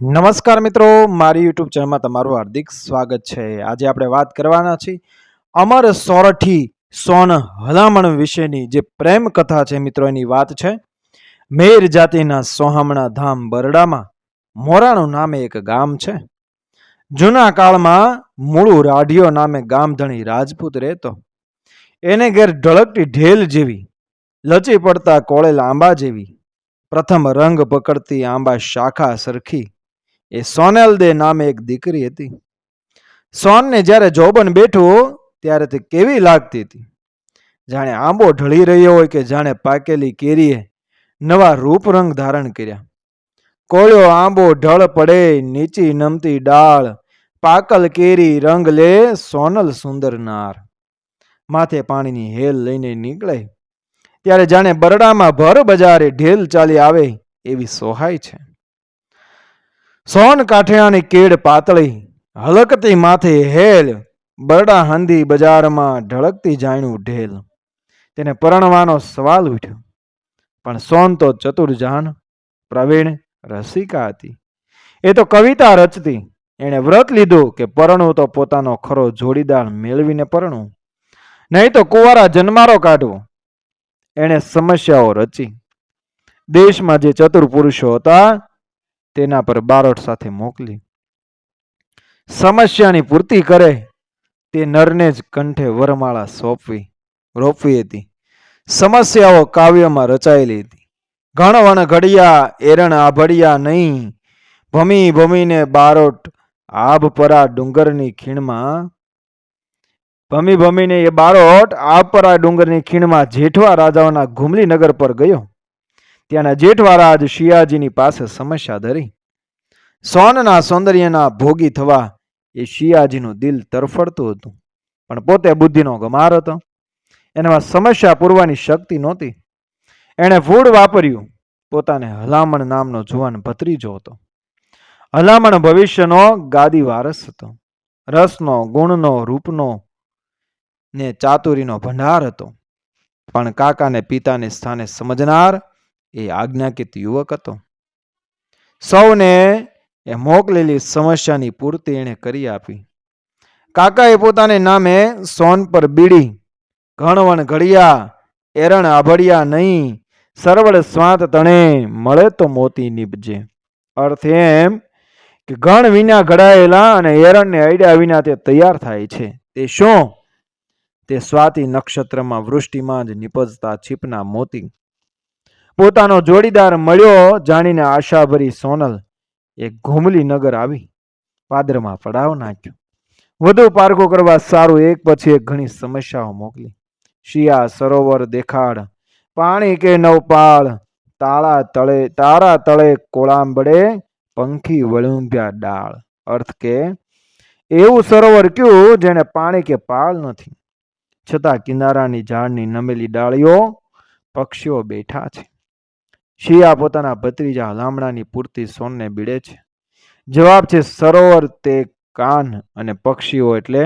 નમસ્કાર મિત્રો, મારી યુટ્યુબ ચેનલમાં તમારું હાર્દિક સ્વાગત છે. આજે આપણે વાત કરવાના છીએ અમર સોરઠી સોન હલામણ વિશેની જે પ્રેમ કથા છે મિત્રો, એની વાત છે. મેર જાતિના સોહામણા ધામ બરડામાં મોરાણું નામે એક ગામ છે. જૂના કાળમાં મૂળું રાઢિયો નામે ગામધણી રાજપૂત રહેતો. એને ઘેર ઢળકતી ઢેલ જેવી, લચી પડતા કોળેલ આંબા જેવી, પ્રથમ રંગ પકડતી આંબા શાખા સરખી એ સોનેલ દે નામે એક દીકરી હતી. સોનને જ્યારે જોબન બેઠું, ત્યારે તે કેવી લાગતી હતી? જાણે આંબો ઢળી રહ્યો હોય કે જાણે પાકેલી કેરીએ નવા રૂપ રંગ ધારણ કર્યા. કોળ્યો આંબો ઢળ પડે, નીચી નમતી ડાળ, પાકલ કેરી રંગ લે, સોનલ સુંદર નાર. માથે પાણીની હેલ લઈને નીકળે. ત્યારે જાણે બરડામાં ભર બજારે ઢેલ ચાલી આવે એવી સોહાય છે. સોન કાઠિયાની કેડ પાતળી, હલકતી માથે હેલ, બરડા હંદી બજારમાં ઢળકતી જાણ્યું ઢેલ. તેને પરણવાનો સવાલ ઉઠ્યો, પણ સોન તો ચતુર જાન પ્રવીણ રસિકા હતી. એ તો કવિતા રચતી, એણે વ્રત લીધું કે પરણવું તો પોતાનો ખરો જોડીદાર મેળવીને પરણવું નહીં તો કુંવારા જન્મારો કાઢવો. એણે સમસ્યાઓ રચી. દેશમાં જે ચતુર પુરુષો હતા તેના પર બારોટ સાથે મોકલી. સમસ્યાની પૂર્તિ કરે તે નરને જ કંઠે વરમાળા સોંપવી, રોપવી હતી. સમસ્યાઓ કાવ્યમાં રચાયેલી હતી. ઘણવણ ઘડિયા, એરણ આભડિયા નહીં. ભમી ભમીને બારોટ આભ પરા ડુંગરની ખીણમાં. ભમી ભમીને એ બારોટ આભપરા ડુંગરની ખીણમાં જેઠવા રાજાઓના ઘુમલી નગર પર ગયો. ત્યાંના જેઠવાળા રાજ શિયાજીની પાસે સમસ્યા ધરી. સોનના સૌંદર્યના ભોગી થવા એ શિયાજીનું દિલ તરફડતું હતું, પણ પોતે બુદ્ધિનો ગમાર હતો. એનામાં સમસ્યા પૂરવાની શક્તિ નહોતી. એણે ફૂડ વાપર્યું, પોતાને હલામણ નામનો જુવાન ભત્રીજો હતો. હલામણ ભવિષ્યનો ગાદી વારસ હતો. રસનો, ગુણનો, રૂપનો ને ચાતુરીનો ભંડાર હતો. પણ કાકાને, પિતાને સ્થાને સમજનાર એ આજ્ઞાકિત યુવક હતો. સૌને એ મોકલેલી સમસ્યાની પૂર્તિ એણે કરી આપી. કાકાએ પોતાને નામે સોન પર બીડી, ઘણવણ ઘડિયા, એરણ આભડિયા નહીં, સરવળ સ્વાત તણે મળે તો મોતી નીપજે. અર્થ એમ કે ગણ વિના ઘડાયેલા અને એરણને અડ્યા વિના તે તૈયાર થાય છે. તે શું? તે સ્વાતિ નક્ષત્રમાં વૃષ્ટિમાં જ નિપજતા છીપના મોતી પોતાનો જોડીદાર મળ્યો જાણીને આશાભરી સોનલ એ ઘુમલી નગર આવી પાદરમાં પડાવ નાખ્યો. વધુ પારખો કરવા સારું, એક પછી એક ઘણી સમસ્યાઓ મોકલી. શિયા, સરોવર દેખાડ, પાણી કે નવપાળ, તાળા તળે, તારા તળે કોળાંબડે પંખી વળુંભ્યા ડાળ. અર્થ કે, એવું સરોવર કયું જેને પાણી કે પાળ નથી? છતાં કિનારાની ઝાડની નમેલી ડાળીઓ પક્ષીઓ બેઠા છે. શિયા પોતાના ભત્રીજા લામડાની પૂર્તિ સોનને બીડે છે. જવાબ છે, સરોવર તે કાન અને પક્ષીઓ એટલે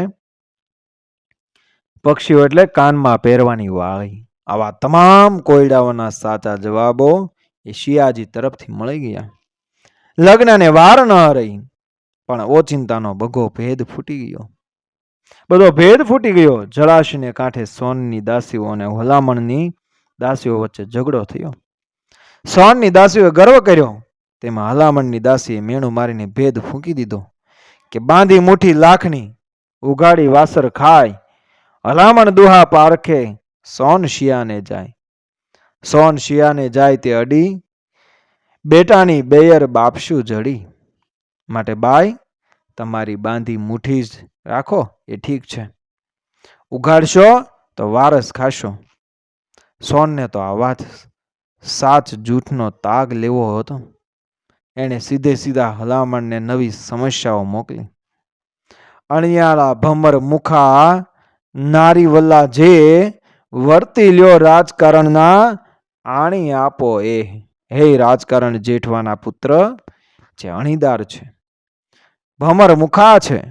પક્ષીઓ એટલે કાનમાં પહેરવાની વાળી. આવા તમામ કોયડાઓના સાચા જવાબો એ શિયાજી તરફથી મળી ગયા. લગ્નને વાર ન રહી, પણ ઓચિંતાનો બગો ભેદ ફૂટી ગયો. બધો ભેદ ફૂટી ગયો. જળાશયને કાંઠે સોનની દાસીઓ અને હોલામણની દાસીઓ વચ્ચે ઝઘડો થયો. સોનની દાસીઓએ ગર્વ કર્યો. તેમાં હલામણની દાસીએ મેણું મારીને ભેદ ફૂંકી દીધો કે બાંધી મુઠ્ઠી લાખની, ઉઘાડી વાસર ખાય, હલામણ દુહા પારખે સોન શિયાને જાય. સોન શિયાને જાય તે અડી, બેટાની બેયર બાપશું જડી. માટે બાય તમારી બાંધી મુઠ્ઠી જ રાખો, એ ઠીક છે. ઉઘાડશો તો વારસ ખાશો. સોનને તો આ વાત સાચ જૂઠનો તાગ લેવો હતો. એણે સીધે સીધા હલામણને નવી સમસ્યાઓ મોકલી. અણિયાળા ભમર મુખા નારીવલ્લા જે વર્તી લ્યો રાજકારણના આણી આપો એ. હે રાજકારણ જેઠવાના પુત્ર, જે અણીદાર છે. ભમર મુખા છે.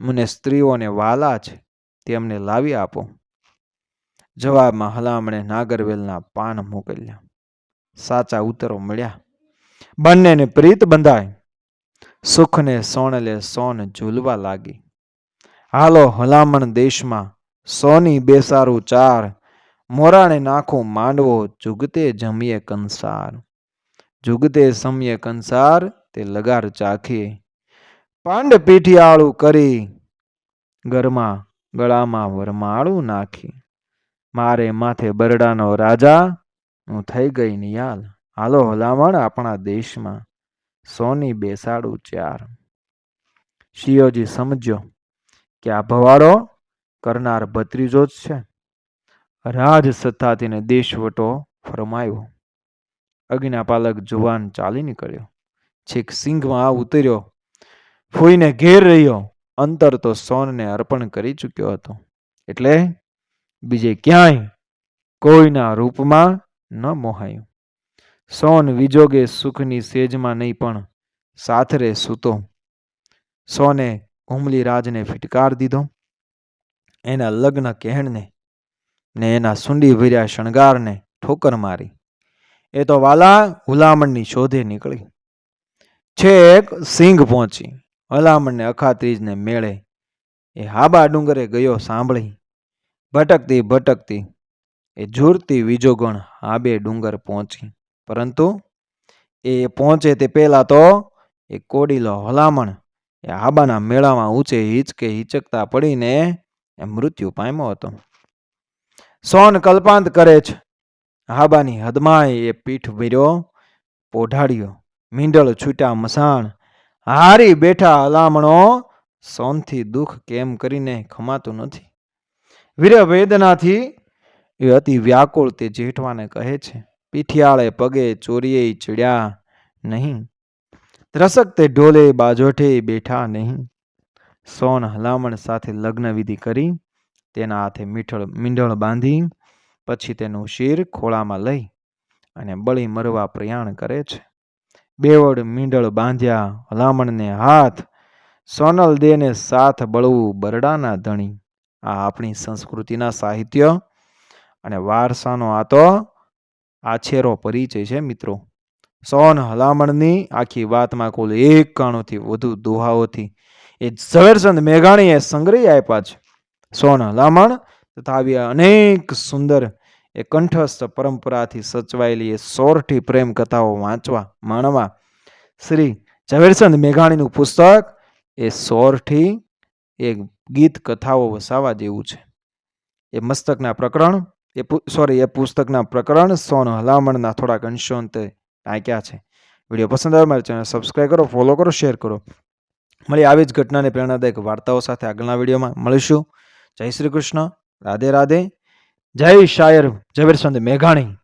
મને સ્ત્રીઓને વાલા છે. તેમને લાવી આપો. જવાબમાં હલામણે નાગરવેલના પાન મોકલ્યા. સાચા ઉત્તરો મળ્યા. બંનેને પ્રીત બંધાય. સુખને સોણલે સોન ઝૂલવા લાગી. હાલો હલામણ દેશમાં સોની બેસારું ચાર. મોરાણે નાખું માંડવો જુગતે જમીએ કંસાર. જુગતે સમીએ કંસાર તે લગાર ચાખીએ પાંડ પીઠિયાળું કરી. ઘરમાં ગળામાં વરમાળું નાખી. મારે માથે બરડાનો રાજા હું થઈ ગઈ નિયાલ હાલો હલામણ આપણા દેશમાં. સોની બેસાડું ચાર. શિયોજી સમજો કે આ ભવાડો કરનાર ભત્રીજો જ છે. રાજ સત્તાથી ને દેશવટો ફરમાયો. અજ્ઞાપાલક જુવાન ચાલી નીકળ્યો. છેક સિંઘમાં ઉતર્યો. ફૂઈને ઘેર રહ્યો. અંતર તો સોનને અર્પણ કરી ચૂક્યો હતો. એટલે બીજે ક્યાંય કોઈના રૂપમાં ન મોહાયું. સોન વિજોગે સુખની સેજમાં નહીં પણ સાથરે સૂતો. સોને હુમલી રાજને ફિટકાર દીધો. એના લગ્ન કહેણને ને એના સુંડી ભર્યા શણગારને ઠોકર મારી. એ તો વાલા હુલામણની શોધે નીકળી. છેક સિંઘ પહોંચી. હલામણને અખાત્રીજને મેળે. એ હાબા ડુંગરે ગયો સાંભળી. ભટકતી ભટકતી એ ઝૂરતી વીજોગણ હાબે ડુંગર પહોંચી. પરંતુ એ પહોંચે તે પહેલા તો એ કોડીલો હલામણ એ હાબાના મેળામાં ઊંચે હિંચકે હિચકતા પડીને એ મૃત્યુ પામ્યો હતો. સોન કલ્પાંત કરે છે હાબાની હદમાંય એ પીઠ ભર્યો, પોઢાડ્યો મીંડળ છૂટા મસાણ, હારી બેઠા હલામણો સોનથી દુઃખ કેમ કરીને ખમાતું નથી? વીર વેદનાથી એ અતિ વ્યાકુળ તે જેઠવાને કહે છે, પીઠિયાળે પગે ચોરીએ ચડ્યા નહીં. ત્રસક તે ઢોલે બાજોઠે બેઠા નહીં. સોન હલામણ સાથે લગ્ન વિધિ કરી, તેના હાથે મીઠળ મીંઢળ બાંધી, પછી તેનું શિર ખોળામાં લઈ અને બળી મરવા પ્રયાણ કરે છે. બેવડ મીંડળ બાંધ્યા, હલામણને હાથ સોનલ દેને સાથ બળવું બરડાના ધણી. આ આપણી સંસ્કૃતિના સાહિત્ય અને વારસાનો આ તો આછેરો પરિચય છે, મિત્રો. સોન હલામણની આખી વાતમાં કુલ એકાણુંથી વધુ દોહાઓથી એ ઝવેરચંદ મેઘાણીએ સંગ્રહી આપ્યા છે. સોન હલામણ તથા આવી અનેક સુંદર એ કંઠસ્થ પરંપરાથી સચવાયેલી એ સોરઠી પ્રેમ કથાઓ વાંચવા, માણવા શ્રી ઝવેરચંદ મેઘાણીનું પુસ્તક એ સોરઠી એ ગીત કથાઓ વસાવા જેવું છે. એ મસ્તકના પ્રકરણ એ સોરી એ પુસ્તકના પ્રકરણ સોનો હલામણના થોડાક અંશો અંતે ટાંક્યા છે. વીડિયો પસંદ આવે મારી ચેનલ સબસ્ક્રાઈબ કરો ફોલો કરો શેર કરો. મળી આવી જ ઘટનાને પ્રેરણાદાયક વાર્તાઓ સાથે આગળના વિડીયોમાં. મળીશું. જય શ્રી કૃષ્ણ. રાધે રાધે. જય શાયર. ઝવેરચંદ મેઘાણી.